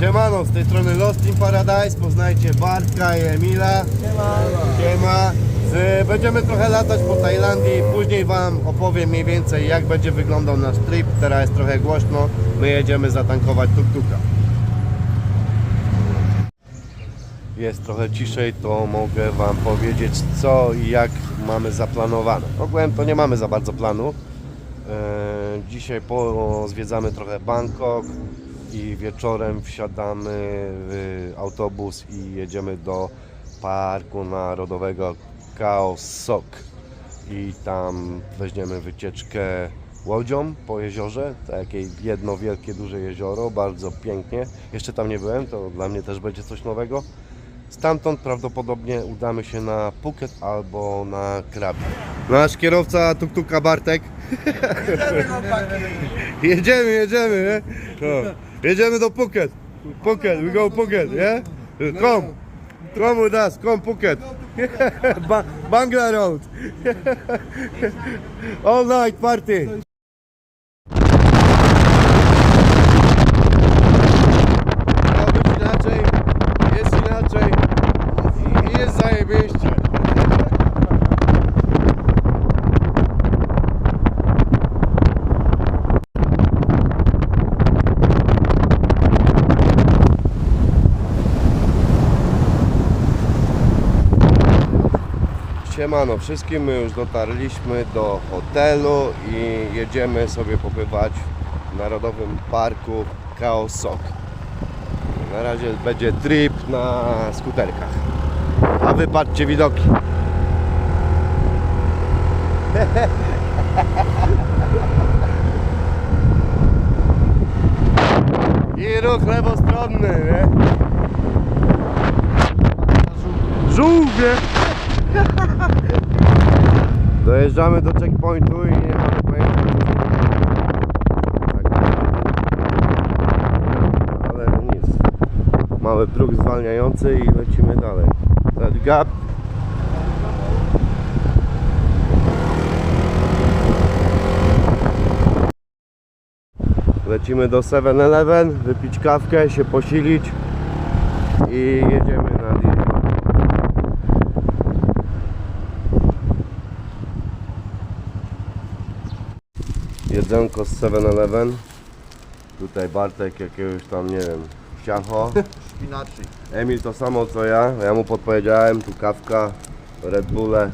Siemano, z tej strony Lost in Paradise, poznajcie Bartka i Emila. Siema. Z, będziemy trochę latać po Tajlandii, później Wam opowiem mniej więcej jak będzie wyglądał nasz trip. Teraz jest trochę głośno, my jedziemy zatankować tuk-tuka. Jest trochę ciszej, to mogę Wam powiedzieć co i jak mamy zaplanowane. Ogółem to nie mamy za bardzo planu. E, Dzisiaj zwiedzamy trochę Bangkok i wieczorem wsiadamy w autobus i jedziemy do Parku Narodowego Khao Sok i tam weźmiemy wycieczkę łodzią po jeziorze, takie jedno wielkie, duże jezioro, bardzo pięknie. Jeszcze tam nie byłem, to dla mnie też będzie coś nowego. Stamtąd prawdopodobnie udamy się na Phuket albo na Krabi. Nasz kierowca tuk-tuka Bartek. Jedziemy, jedziemy, nie? No. Jedziemy do Phuket. Phuket, we go Phuket, yeah? Come. Come with us, come Phuket. ba Bangla Road. All night party. Miało być inaczej, jest inaczej i jest zajebiście. Siemano wszystkim, my już dotarliśmy do hotelu i jedziemy sobie pobywać w Narodowym Parku Khao Sok. Na razie będzie trip na skuterkach. A wy widoki. I ruch lewostronny, nie? Żółwie! Dojeżdżamy do checkpointu i nie mamy pojęcia Tak. Ale nic. Mały próg zwalniający i lecimy dalej. Let's go. Lecimy do 7-Eleven, wypić kawkę, się posilić i jedziemy nad jezioro. Jedzonko z 7-Eleven. Tutaj Bartek jakiegoś tam, nie wiem, ciacho. Inaczej. Emil to samo co ja, ja mu podpowiedziałem, tu kawka, Red Bulle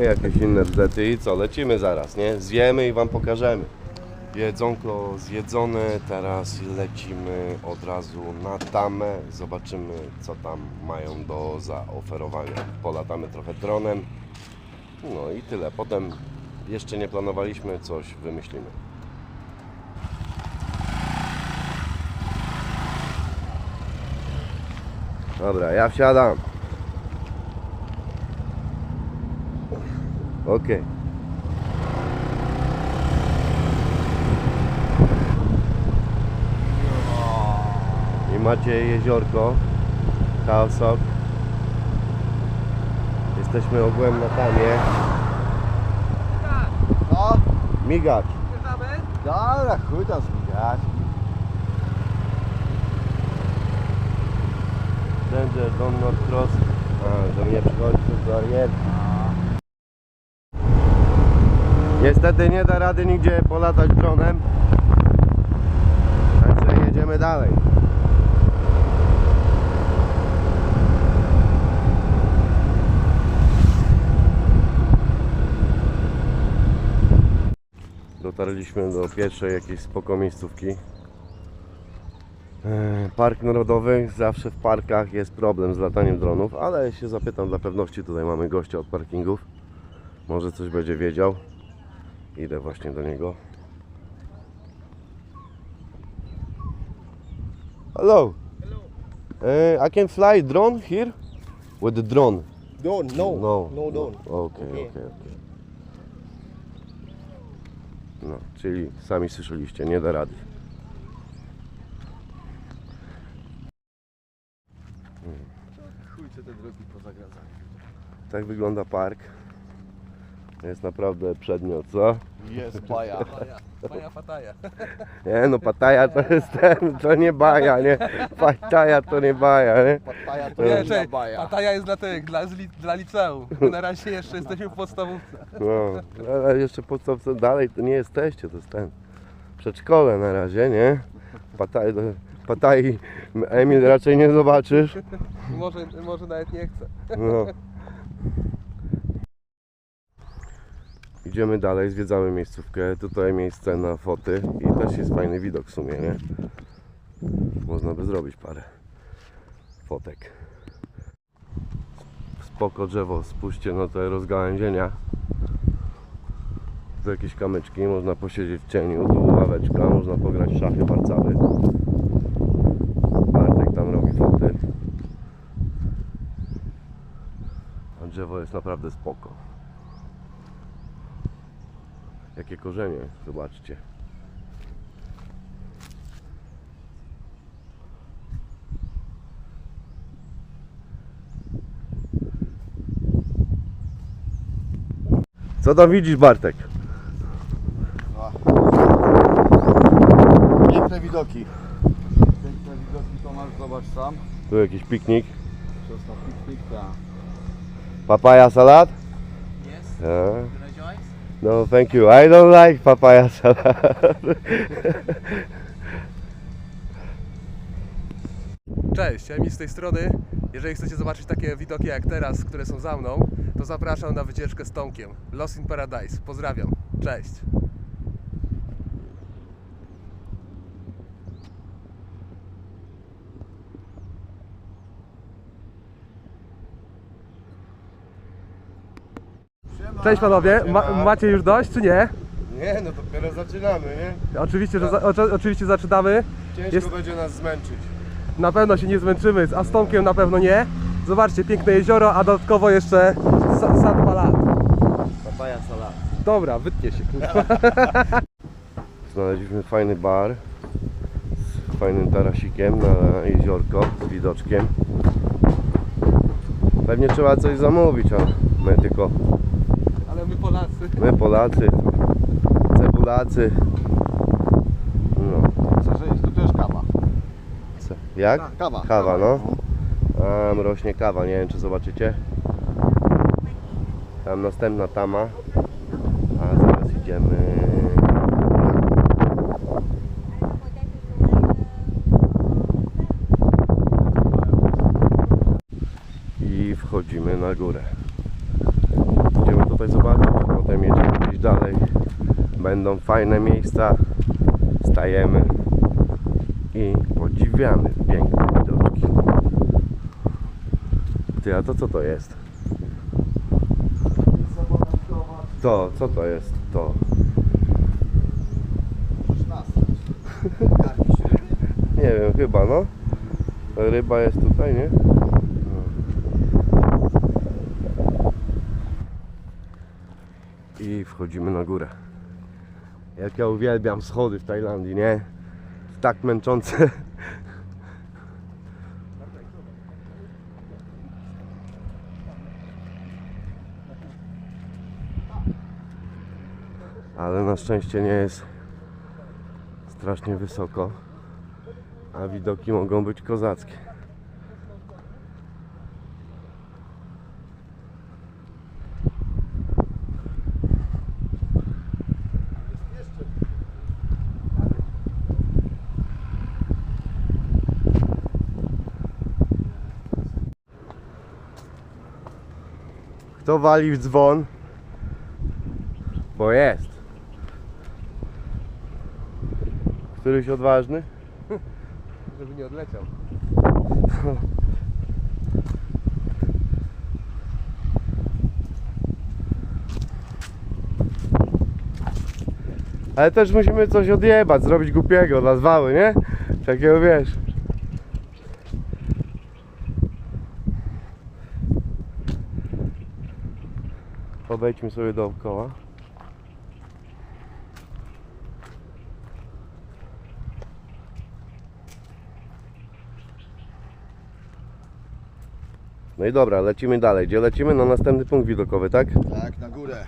i jakieś inne bzdety i co, lecimy zaraz, nie? Zjemy i Wam pokażemy. Jedzonko zjedzone, teraz lecimy od razu na tamę, zobaczymy co tam mają do zaoferowania. Polatamy trochę dronem, no i tyle. Potem jeszcze nie planowaliśmy, coś wymyślimy. Dobra, ja wsiadam. Okej. I macie jeziorko, Chaosok. Jesteśmy ogółem na tamie. Migacz. dobra, chuj tam zmieniać. Danger, don't not cross. A, że mnie przychodzi przez barierę. Niestety nie da rady nigdzie polatać dronem. Także jedziemy dalej. Dotarliśmy do pierwszej jakiejś spoko miejscówki. E, Park Narodowy, zawsze w parkach jest problem z lataniem dronów, ale się zapytam dla pewności, tutaj mamy gościa od parkingów. Może coś będzie wiedział. Idę właśnie do niego. Hello. Uh, I can fly drone here? With the drone? Don't, no, No. no, don't. Okej, okej, Okay. okej. No, czyli sami słyszeliście, nie da rady. Chuj, co te drogi pozagradzali. Tak wygląda park. Jest naprawdę przedmiot, co? Jest baja. Paja, paja fataja. Nie no, pataja to jest ten, to nie baja, nie? Pataja to nie baja, nie? Baja to Nie, jest czekaj, baja. pataja jest dla tych, dla, z li, dla liceum. My na razie jeszcze jesteśmy w podstawówce. No, ale jeszcze podstawce dalej to nie jesteście, to jest ten przedszkole na razie, nie? Pataj, pataj Emil raczej nie zobaczysz. Może, może nawet nie chce. No. Idziemy dalej, zwiedzamy miejscówkę. Tutaj miejsce na foty i też jest fajny widok w sumie, nie? Można by zrobić parę fotek. Spoko drzewo, spójrzcie na te rozgałęzienia. Tu jakieś kamyczki, można posiedzieć w cieniu, tu ławeczka, można pograć w szachy barcały. Bartek tam robi foty. A drzewo jest naprawdę spoko. Jakie korzenie, zobaczcie. Co tam widzisz Bartek? Piękne widoki. Piękne widoki Tomasz, zobacz sam. Tu jakiś piknik. Przez piknik, tak. Papaya salad? Yes. Yeah. No, thank you. I don't like papaya salad. Cześć, Emil z tej strony. Jeżeli chcecie zobaczyć takie widoki jak teraz, które są za mną, to zapraszam na wycieczkę z Tomkiem. Lost in Paradise. Pozdrawiam. Cześć. Cześć panowie, Ma, macie już dość czy nie? Nie, no dopiero zaczynamy, nie? Oczywiście, że za, oczy- oczywiście zaczynamy. Ciężko Jest- będzie nas zmęczyć. Na pewno się nie zmęczymy, a z Tomkiem na pewno nie. Zobaczcie, piękne jezioro, a dodatkowo jeszcze sa- sad palat. Papaya salad. Dobra, wytnie się. kurwa. Znaleźliśmy fajny bar z fajnym tarasikiem na jeziorko, z widoczkiem. Pewnie trzeba coś zamówić, a my tylko, Ale Polacy. my Polacy, cebulacy. No, Co, że jest tu też kawa. co? Jak? Kawa. Kawa, no. Tam rośnie kawa, nie wiem czy zobaczycie. Tam następna tama. A zaraz idziemy. I wchodzimy na górę. Idziemy tutaj zobaczyć, potem jedziemy gdzieś dalej. Będą fajne miejsca. Stajemy i podziwiamy piękne widoczki. Ty, a to co to jest? To, co to jest? To. Nie wiem, chyba no. Ryba jest tutaj, nie? I wchodzimy na górę. Jak ja uwielbiam schody w Tajlandii, nie? Tak męczące. Ale na szczęście nie jest strasznie wysoko, a widoki mogą być kozackie. Kto wali w dzwon? Bo jest. Któryś odważny? Żeby nie odleciał. Ale też musimy coś odjebać, zrobić głupiego dla zwały, nie? Takiego wiesz. Obejdźmy sobie dookoła. No i dobra, lecimy dalej. Gdzie lecimy? Na następny punkt widokowy, tak? Tak, na górę.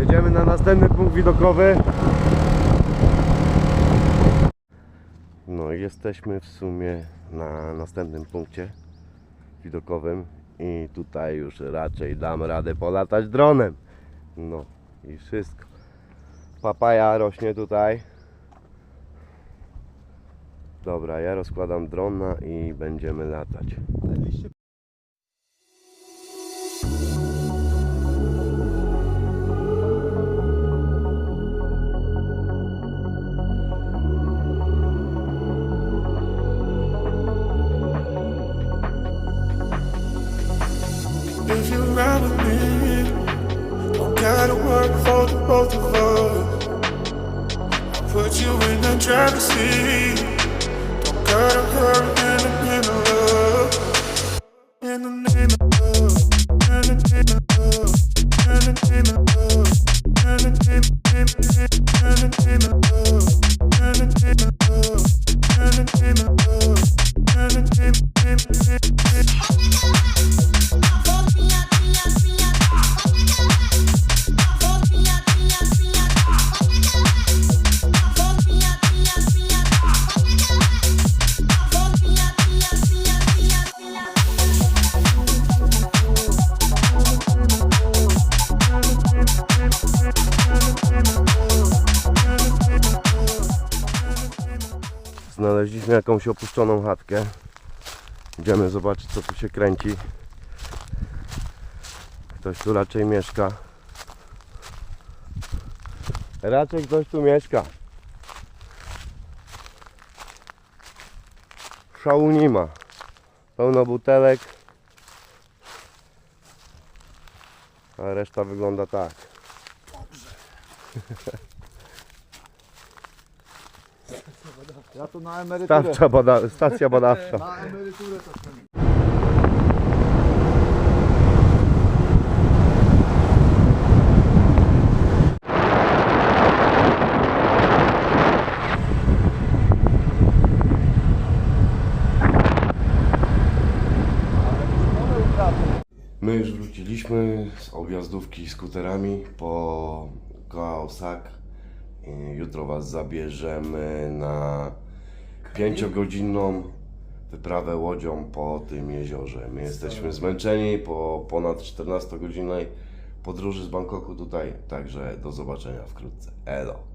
Jedziemy na następny punkt widokowy. Jesteśmy w sumie na następnym punkcie widokowym i tutaj już raczej dam radę polatać dronem. No i wszystko. Papaja rośnie tutaj. Dobra, ja rozkładam drona i będziemy latać. Both of us. I'll put you in the driver's seat. Don't gotta hurry Znaleźliśmy jakąś opuszczoną chatkę. Idziemy zobaczyć co tu się kręci. Ktoś tu raczej mieszka. Raczej ktoś tu mieszka. Szału nie ma. Pełno butelek. A reszta wygląda tak. Ja tu na emeryturę. Stacja, bada, stacja badawcza. Na emeryturę to chcę. My już wróciliśmy z objazdówki skuterami po Kaosak. Jutro Was zabierzemy na pięciogodzinną wyprawę łodzią po tym jeziorze. My jesteśmy zmęczeni po ponad 14-godzinnej podróży z Bangkoku tutaj, także do zobaczenia wkrótce. Elo!